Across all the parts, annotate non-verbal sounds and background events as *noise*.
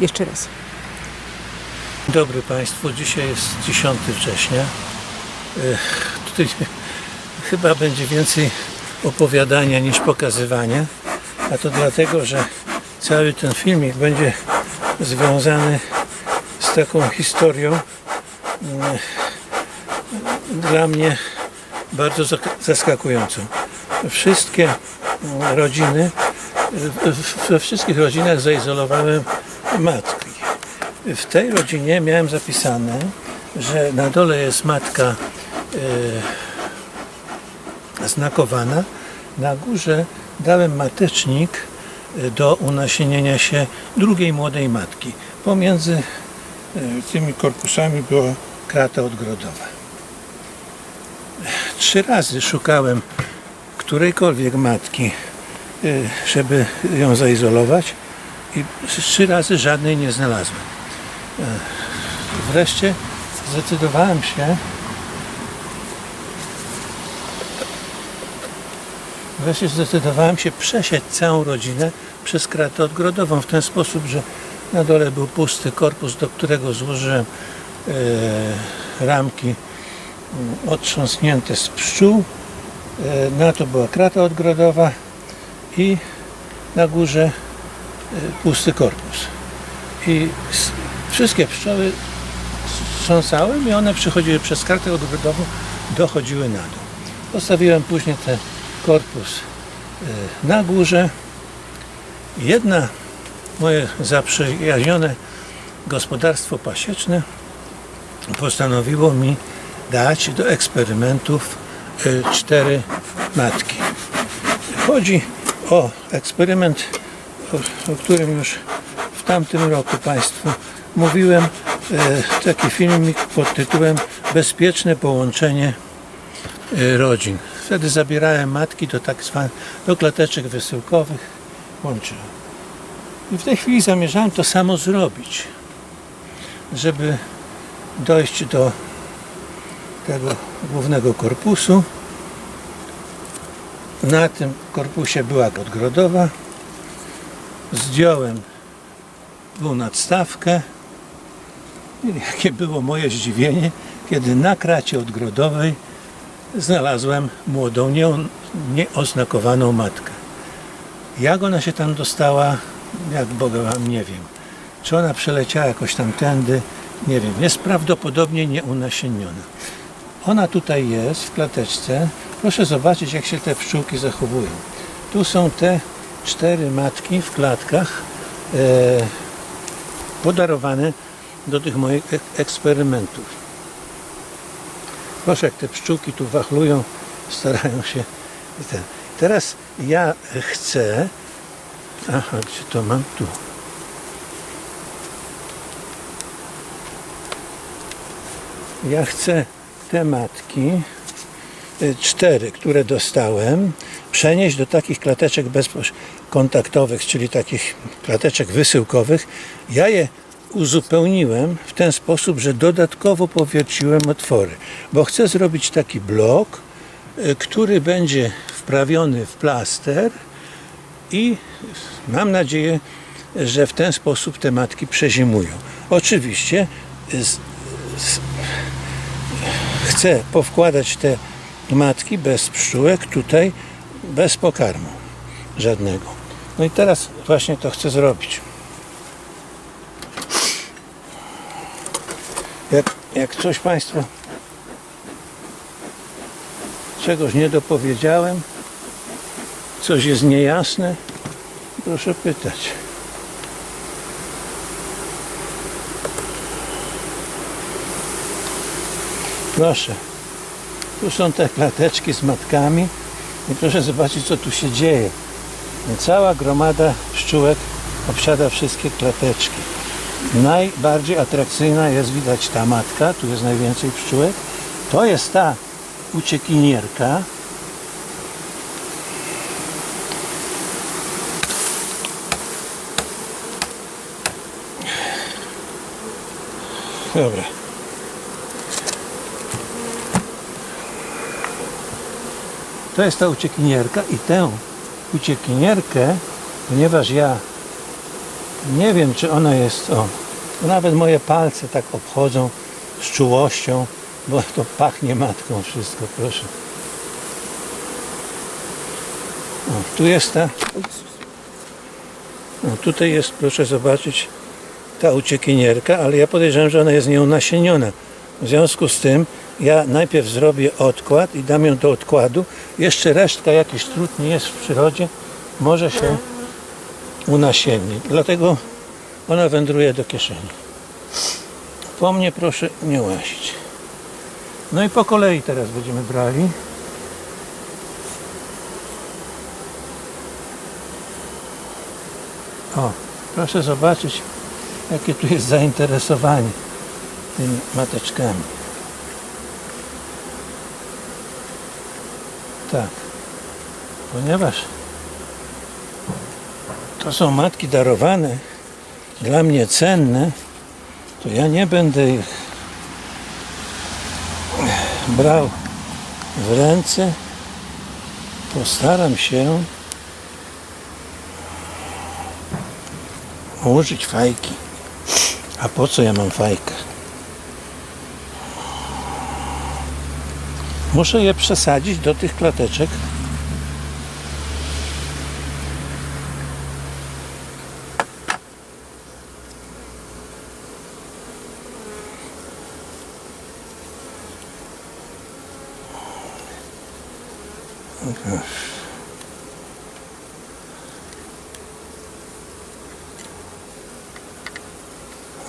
Jeszcze raz. Dobry Państwu. Dzisiaj jest 10 września. Tutaj *laughs* chyba będzie więcej opowiadania niż pokazywania. A to dlatego, że cały ten filmik będzie związany z taką historią mm, dla mnie bardzo zaskakującą. Wszystkie rodziny, we wszystkich rodzinach zaizolowałem matki. W tej rodzinie miałem zapisane, że na dole jest matka e, znakowana, na górze dałem matecznik e, do unasienienia się drugiej młodej matki. Pomiędzy e, tymi korpusami była krata odgrodowa. Trzy razy szukałem którejkolwiek matki, żeby ją zaizolować i trzy razy żadnej nie znalazłem. E, Wreszcie zdecydowałem się Wreszcie zdecydowałem się przesiać całą rodzinę przez kratę odgrodową w ten sposób, że na dole był pusty korpus, do którego złożyłem e, ramki mm, otrząsnięte z pszczół. E, na to była krata odgrodowa i na górze pusty korpus. I wszystkie pszczoły strząsałem i one przychodziły przez kartę odgrodową, dochodziły na dół. Postawiłem później ten korpus e, na górze. Jedna moje zaprzyjaźnione gospodarstwo pasieczne postanowiło mi dać do eksperymentów e, cztery matki. Chodzi o eksperyment, o, o którym już w tamtym roku Państwu mówiłem. E, Taki filmik pod tytułem Bezpieczne połączenie e, rodzin. Wtedy zabierałem matki do tak zwanych, do klateczek wysyłkowych, łączyłem. I w tej chwili zamierzałem to samo zrobić, żeby dojść do tego głównego korpusu. Na tym korpusie była odgrodowa. Zdjąłem tą nadstawkę. Jakie było moje zdziwienie, kiedy na kracie odgrodowej znalazłem młodą, nie- nieoznakowaną matkę. Jak ona się tam dostała, jak Boga wam nie wiem. Czy ona przeleciała jakoś tam tędy, nie wiem. Jest prawdopodobnie nieunasienniona. Ona tutaj jest w klateczce. Proszę zobaczyć, jak się te pszczółki zachowują. Tu są te cztery matki w klatkach e, podarowane do tych moich ek- eksperymentów. Proszę, jak te pszczółki tu wachlują, starają się. Teraz ja chcę. Aha, gdzie to mam? Tu. Ja chcę te matki, cztery, które dostałem, przenieść do takich klateczek bezkontaktowych, czyli takich klateczek wysyłkowych. Ja je uzupełniłem w ten sposób, że dodatkowo powierciłem otwory, bo chcę zrobić taki blok, y, który będzie wprawiony w plaster i mam nadzieję, że w ten sposób te matki przezimują. Oczywiście z, z, chcę powkładać te matki bez pszczółek tutaj, bez pokarmu żadnego. No i teraz właśnie to chcę zrobić. Jak, jak coś Państwu czegoś nie dopowiedziałem, coś jest niejasne, proszę pytać. Proszę. Tu są te klateczki z matkami i proszę zobaczyć, co tu się dzieje. Cała gromada pszczółek obsiada wszystkie klateczki. Najbardziej atrakcyjna jest widać ta matka, tu jest najwięcej pszczółek. To jest ta uciekinierka. Dobra. To jest ta uciekinierka i tę uciekinierkę, ponieważ ja Nie wiem, czy ona jest. O, nawet moje palce tak obchodzą z czułością, bo to pachnie matką wszystko, proszę. O, tu jest ta. No, tutaj jest, proszę zobaczyć, ta uciekinierka, ale ja podejrzewam, że ona jest nią nasieniona. W związku z tym ja najpierw zrobię odkład i dam ją do odkładu. Jeszcze resztka, jakiś trud nie jest w przyrodzie, może się unasiennić. Dlatego ona wędruje do kieszeni. Po mnie proszę nie łazić. No i po kolei teraz będziemy brali. O, proszę zobaczyć, jakie tu jest zainteresowanie tymi mateczkami. Tak, ponieważ to są matki darowane, dla mnie cenne, to ja nie będę ich brał w ręce. Postaram się użyć fajki. A po co ja mam fajkę? Muszę je przesadzić do tych klateczek.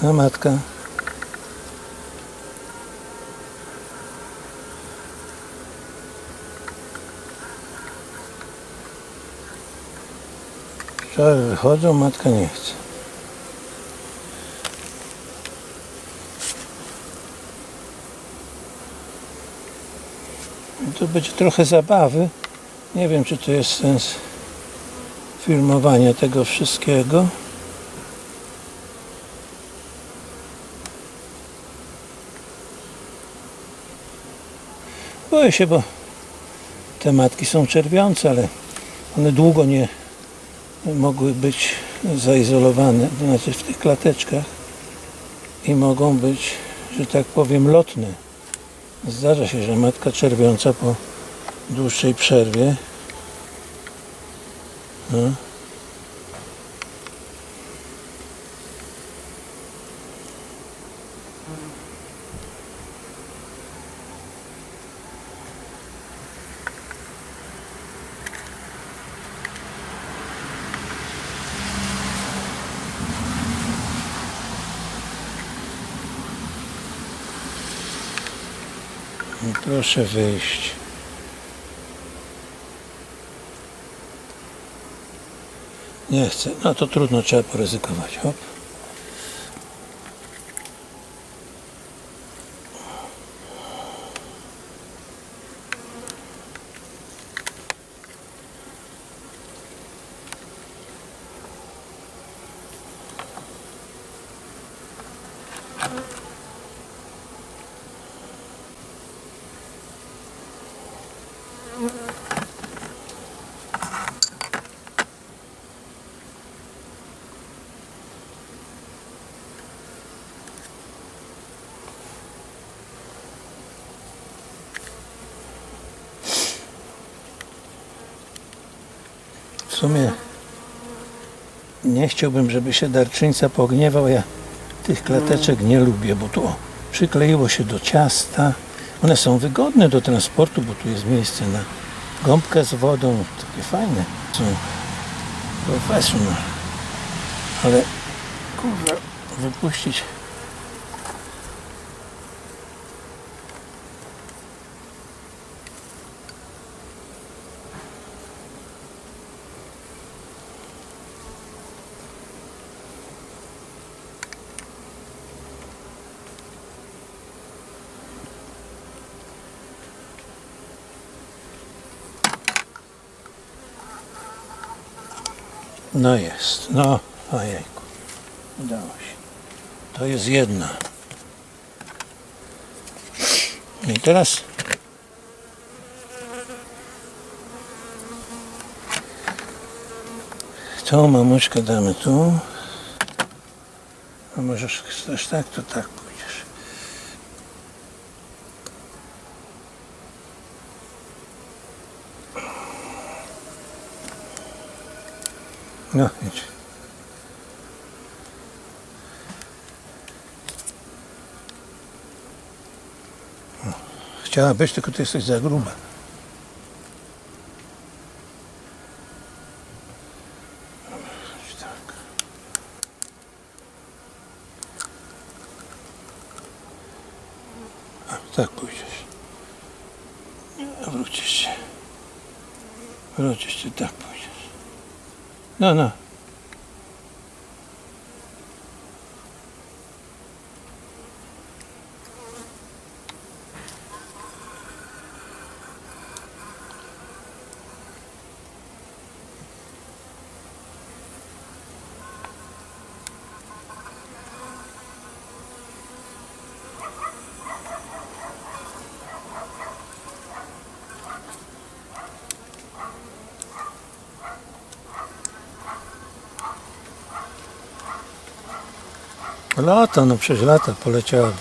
A matka. Pszczoły wychodzą, matka nie chce. I Tu będzie trochę zabawy. Nie wiem, czy to jest sens filmowania tego wszystkiego. Boję się, bo te matki są czerwiące, ale one długo nie mogły być zaizolowane, to znaczy w tych klateczkach i mogą być, że tak powiem, lotne. Zdarza się, że matka czerwiąca po dłuższej przerwie no, proszę wyjść. Nie chcę. No to trudno, trzeba poryzykować. Hop. W sumie nie chciałbym, żeby się darczyńca pogniewał. Ja tych klateczek nie lubię, bo tu przykleiło się do ciasta. One są wygodne do transportu, bo tu jest miejsce na gąbkę z wodą. Takie fajne. Są professional. Ale kurwa, wypuścić No jest, no, ojejku, udało się. To jest jedna. I teraz tą mamuśkę damy tu. To możesz, chcesz tak, to tak No, idź. Chciałabyś, tylko ty jesteś za gruba. No, no. Lata, no przecież lata poleciałaby.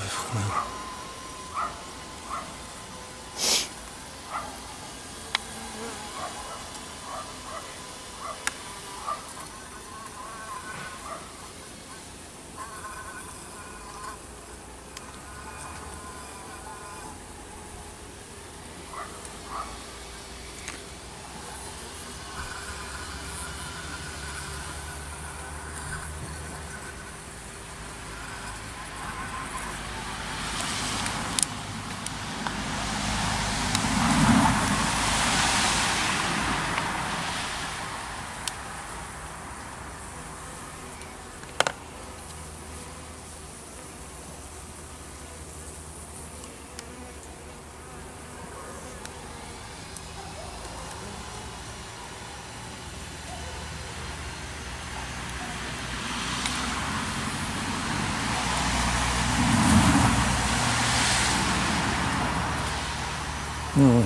No.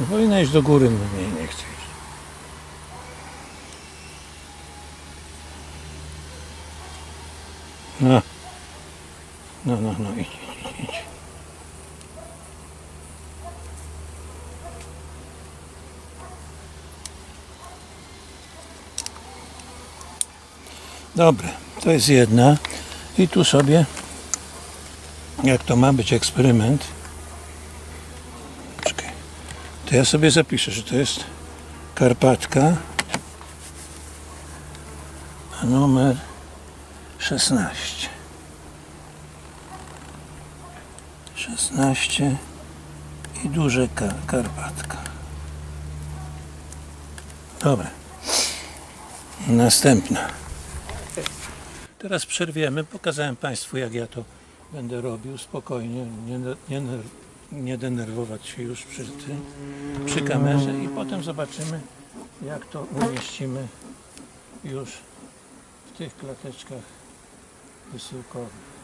no powinna iść do góry, no nie, nie chcę iść. No. No, no, no, idź, idź, idź. Dobra, to jest jedna. I tu sobie, jak to ma być eksperyment. To ja sobie zapiszę, że to jest Karpatka numer 16. 16 i duże ka Karpatka. Dobra. Następna. Teraz przerwiemy. Pokazałem Państwu, jak ja to będę robił spokojnie. Nie, nie, nie denerwować się już przy tym, przy kamerze i potem zobaczymy, jak to umieścimy już w tych klateczkach wysyłkowych.